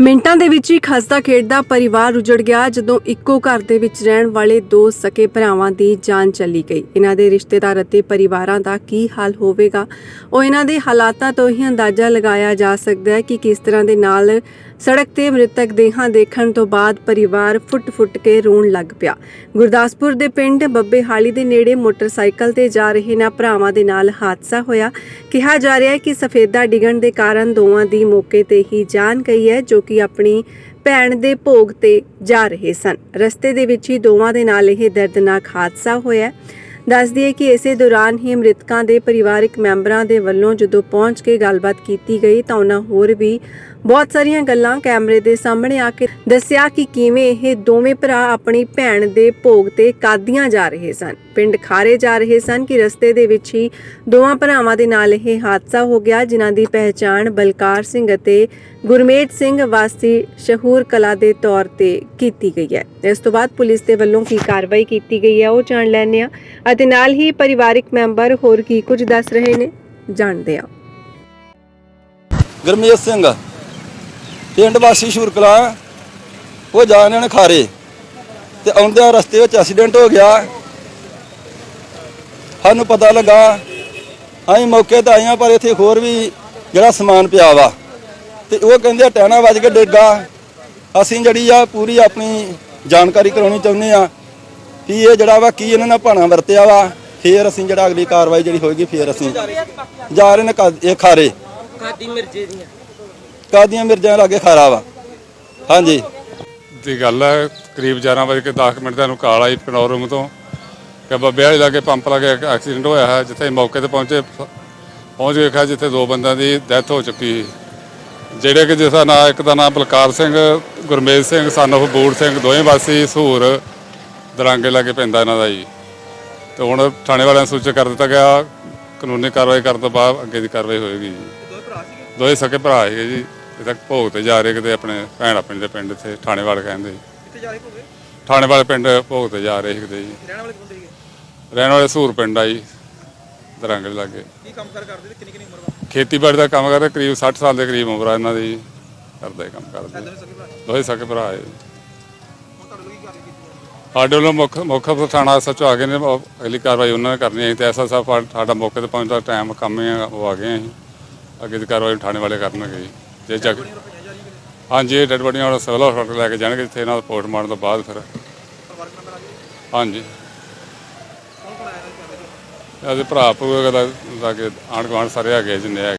ਮਿੰਟਾਂ ਦੇ ਵਿੱਚ ਹੀ ਖਸਦਾ ਖੇਡਦਾ ਪਰਿਵਾਰ ਉਜੜ ਗਿਆ ਜਦੋਂ ਇੱਕੋ ਘਰ ਦੇ ਵਿੱਚ ਰਹਿਣ ਵਾਲੇ ਦੋ ਸਕੇ ਭਰਾਵਾਂ ਦੀ ਜਾਨ ਚਲੀ ਗਈ। ਇਹਨਾਂ ਦੇ ਰਿਸ਼ਤੇਦਾਰ ਅਤੇ ਪਰਿਵਾਰਾਂ ਦਾ ਕੀ ਹਾਲ ਹੋਵੇਗਾ? ਉਹ ਇਹਨਾਂ ਦੇ ਹਾਲਾਤਾਂ ਤੋਂ ਹੀ ਅੰਦਾਜ਼ਾ ਲਗਾਇਆ ਜਾ ਸਕਦਾ ਹੈ ਕਿ ਕਿਸ ਤਰ੍ਹਾਂ ਦੇ ਨਾਲ ਸੜਕ ਤੇ ਮ੍ਰਿਤਕ ਦੇਹਾਂ ਦੇਖਣ ਤੋਂ ਬਾਅਦ ਪਰਿਵਾਰ ਫੁੱਟ-ਫੁੱਟ ਕੇ ਰੋਣ ਲੱਗ ਪਿਆ। ਗੁਰਦਾਸਪੁਰ ਦੇ ਪਿੰਡ ਬੱਬੇਹਾਲੀ ਦੇ ਨੇੜੇ ਮੋਟਰਸਾਈਕਲ ਤੇ ਜਾ ਰਹੇ ਨਾ ਭਰਾਵਾਂ ਦੇ ਨਾਲ ਹਾਦਸਾ ਹੋਇਆ। ਕਿਹਾ ਜਾ ਰਿਹਾ ਹੈ ਕਿ ਸਫੇਦਾ ਡਿੱਗਣ ਦੇ ਕਾਰਨ ਦੋਵਾਂ ਦੀ ਮੌਕੇ ਤੇ ਹੀ ਜਾਨ ਗਈ ਹੈ, ਜੋ ਕਿ ਆਪਣੀ ਭੈਣ ਦੇ ਭੋਗ ਤੇ ਜਾ ਰਹੇ ਸਨ ਰਸਤੇ ਦੇ ਵਿੱਚ ਹੀ ਦੋਵਾਂ ਦੇ ਨਾਲ ਇਹ ਦਰਦਨਾਕ ਹਾਦਸਾ ਹੋਇਆ ਹੈ। ਦੱਸ ਦਈਏ ਕਿ ਇਸੇ ਦੌਰਾਨ ਹੀ ਮ੍ਰਿਤਕਾਂ ਦੇ ਪਰਿਵਾਰਕ ਮੈਂਬਰਾਂ ਦੇ ਵੱਲੋਂ ਜਦੋਂ ਪਹੁੰਚ ਕੇ ਗੱਲਬਾਤ ਕੀਤੀ ਗਈ ਤਾਂ ਉਹਨਾਂ ਹੋਰ ਵੀ ਬਹੁਤ ਸਾਰੀਆਂ ਗੱਲਾਂ ਕੈਮਰੇ ਦੇ ਸਾਹਮਣੇ ਆ ਕੇ ਦੱਸਿਆ ਕਿ ਕਿਵੇਂ ਇਹ ਦੋਵੇਂ ਭਰਾ ਆਪਣੀ ਭੈਣ ਦੇ ਭੋਗ ਤੇ ਕਾਦੀਆਂ ਜਾ ਰਹੇ ਸਨ ਪਿੰਡ ਖਾਰੇ ਜਾ ਰਹੇ ਸਨ ਕਿ ਰਸਤੇ ਦੇ ਵਿੱਚ ਹੀ ਦੋਵਾਂ ਭਰਾਵਾਂ ਦੇ ਨਾਲ ਇਹ ਹਾਦਸਾ ਹੋ ਗਿਆ, ਜਿਨ੍ਹਾਂ ਦੀ ਪਹਿਚਾਣ ਬਲਕਾਰ ਸਿੰਘ ਅਤੇ ਗੁਰਮੇਜ ਸਿੰਘ ਵਾਸੀ ਸ਼ਹੂਰ ਕਲਾ ਦੇ ਤੌਰ ਤੇ ਕੀਤੀ ਗਈ ਹੈ। ਇਸ ਤੋਂ ਬਾਅਦ ਪੁਲਿਸ ਦੇ ਵੱਲੋਂ ਕੀ ਕਾਰਵਾਈ ਕੀਤੀ ਗਈ ਹੈ, ਉਹ ਜਾਣ ਲੈਣੇ ਆ ਅਤੇ ਨਾਲ ਹੀ ਪਰਿਵਾਰਕ ਮੈਂਬਰ ਹੋਰ ਕੀ ਕੁਝ ਦੱਸ ਰਹੇ ਨੇ, ਜਾਣਦੇ ਆ ਗੁਰਮੇਜ ਸਿੰਘ, ਪਿੰਡ ਵਾਸੀ ਸ਼ੁਰਕਲਾ ਉਹ ਜਾ ਰਹੇ ਨੇ ਖਾਰੇ ਤੇ ਆਉਂਦਿਆਂ ਰਸਤੇ ਵਿੱਚ ਐਕਸੀਡੈਂਟ ਹੋ ਗਿਆ। ਸਾਨੂੰ ਪਤਾ ਲੱਗਾ ਅਸੀਂ ਮੌਕੇ ਤੇ ਆਏ ਹਾਂ ਪਰ ਇੱਥੇ ਹੋਰ ਵੀ ਜਿਹੜਾ ਸਮਾਨ ਪਿਆ ਵਾ। ਤੇ ਉਹ ਕਹਿੰਦੇ ਟੈਣਾ ਵੱਜ ਕੇ ਡਿੱਗਾ ਅਸੀਂ ਜਿਹੜੀ ਆ ਪੂਰੀ ਆਪਣੀ ਜਾਣਕਾਰੀ ਕਰਾਉਣੀ ਚਾਹੁੰਦੇ ਆ ਕਿ ਇਹ ਜਿਹੜਾ ਵਾ ਕੀ ਇਹਨਾਂ ਨਾਲ ਭਾਣਾ ਵਰਤਿਆ ਵਾ। ਫੇਰ ਅਸੀਂ ਜਿਹੜਾ ਅਗਲੀ ਕਾਰਵਾਈ ਜਿਹੜੀ ਹੋਏਗੀ ਫੇਰ ਅਸੀਂ ਜਾ ਰਹੇ ਨੇ ਕਾ- ਇਹ ਖਾਰੇ। ਕਾਦੀ ਮਿਰਜੇ ਦੀਆਂ? ਕਾਦੀਆਂ ਮਿਰਜ਼ਾਂ ਲਾਗੇ ਖਾਰਾ ਵਾ। ਹਾਂਜੀ। ਦੀ ਗੱਲ ਹੈ ਕਰੀਬ 11 ਵਜੇ ਕੇ 10 ਮਿੰਟ ਦਾ ਨੂੰ ਕਾਲ ਆਈ ਪਨੋਰਮ ਤੋਂ। ਕਿ ਬੱਬੇ ਵਾਲੀ ਲਾਗੇ ਪੰਪ ਲਾਗੇ ਐਕਸੀਡੈਂਟ ਹੋਇਆ ਹੈ ਜਿੱਥੇ ਮੌਕੇ ਤੇ ਪਹੁੰਚੇ ਪਹੁੰਚ ਕੇ ਵੇਖਿਆ ਜਿੱਥੇ ਦੋ ਬੰਦਿਆਂ ਦੀ ਡੈਥ ਹੋ ਚੁੱਕੀ। ਜਿਹੜੇ ਕਿ ਜਿਸ ਦਾ ਨਾਂ ਇੱਕ ਦਾ ਨਾਮ ਬਲਕਾਰ ਸਿੰਘ ਗੁਰਮੇਜ ਸਿੰਘ ਸਨ of ਬੂੜ ਸਿੰਘ ਦੋਵੇਂ ਵਾਸੀ ਸਹੂਰ ਦਰਾਂਗੇ ਲਾਗੇ ਪੈਂਦਾ ਇਹਨਾਂ ਦਾ ਜੀ। ਤੇ ਹੁਣ ਥਾਣੇ ਵਾਲਿਆਂ ਨੂੰ ਸੂਚਿਤ ਕਰ ਦਿੱਤਾ ਗਿਆ ਕਾਨੂੰਨੀ ਕਾਰਵਾਈ ਕਰਨ ਤੋਂ ਬਾਅਦ ਅੱਗੇ ਦੀ ਕਾਰਵਾਈ ਹੋਏਗੀ ਜੀ। ਦੋਵੇਂ ਸਕੇ ਭਰਾ ਹੈਗੇ ਜੀ ਇਹ ਤੱਕ ਭੋਗ ਤੇ ਜਾ ਰਹੇ ਕਿਤੇ ਆਪਣੇ ਭੈਣ ਆਪਣੇ ਦੇ ਪਿੰਡ ਇੱਥੇ ਥਾਣੇ ਵਾਲੇ ਕਹਿੰਦੇ। ਜੀ ਕਿੱਥੇ ਜਾ ਰਹੇ ਹੋਗੇ ਥਾਣੇ ਵਾਲੇ ਪਿੰਡ ਭੋਗ ਤੇ ਜਾ ਰਹੇ ਕਿਤੇ ਜੀ। ਰਹਿਣ ਵਾਲੇ ਬੰਦੇ ਸੀਗੇ? ਰਹਿਣ ਵਾਲੇ ਸੂਰ ਪਿੰਡ ਆ ਜੀ ਦਰੰਗ ਲਾਗੇ। ਕੀ ਕੰਮ ਕਾਰ ਕਰਦੇ ਤੇ ਕਿੰਨੀ ਕਿੰਨੀ ਉਮਰ ਵਾ? ਖੇਤੀਬਾੜੀ ਦਾ ਕੰਮ ਕਰਦੇ ਕਰੀਬ 60 ਸਾਲ ਦੇ ਕਰੀਬ ਉਮਰ ਆ ਇਹਨਾਂ ਦੀ ਕਰਦੇ ਕੰਮ ਕਰਦੇ। ਦੋਵੇਂ ਸਕੇ ਭਰਾ? ਦੋਵੇਂ ਸਕੇ ਭਰਾ ਹੈ ਹੁਣ ਤੁਹਾਡੇ ਲੋਕੀ ਕਾਰਵਾਈ ਕੀਤੀ ਜਾਂਦੀ ਸਾਡੇ ਵੱਲੋਂ ਮੁੱਖ ਮੁੱਖ ਥਾਣਾ ਸੱਚੋ ਆ ਗਏ ਨੇ ਉਹ ਅਗਲੀ ਕਾਰਵਾਈ ਉਹਨਾਂ ਨੇ ਕਰਨੀ ਹੈ। ਤੇ ਐਸਾ ਸਾਹਿਬ ਸਾਡਾ ਮੌਕੇ ਤੇ ਪਹੁੰਚਦਾ ਟਾਈਮ ਕੰਮ ਹੀ ਆ, ਉਹ ਆ ਗਏ ਅਸੀਂ। ਅੱਗੇ ਦੀ ਕਾਰਵਾਈ ਥਾਣੇ ਵਾਲੇ ਕਰਨਗੇ ਜੀ। ਜੇ ਜਗ ਹਾਂਜੀ ਇਹ ਡੈਡ ਬੋਡੀਆਂ ਵਾਲਾ ਸਿਵਲ ਹਸਪਤਾਲ ਲੈ ਕੇ ਜਾਣਗੇ ਜਿੱਥੇ ਇਹਨਾਂ ਦਾ ਪੋਸਟਮਾਰਟਮ ਤੋਂ ਬਾਅਦ ਫਿਰ। ਪਰਿਵਾਰਕ ਮੈਂਬਰ ਆ ਗਏ? ਹਾਂਜੀ ਕੌਣ ਕੌਣ ਆਇਆ ਇਹਨਾਂ ਦੀ ਕਾਰਵਾਈ ਇਹਦੇ ਭਰਾ ਭੂਆ ਦਾ ਲਾਗੇ ਆਣ ਗੁਆਂਢ ਸਾਰੇ ਹੈਗੇ ਜਿੰਨੇ ਹੈਗੇ।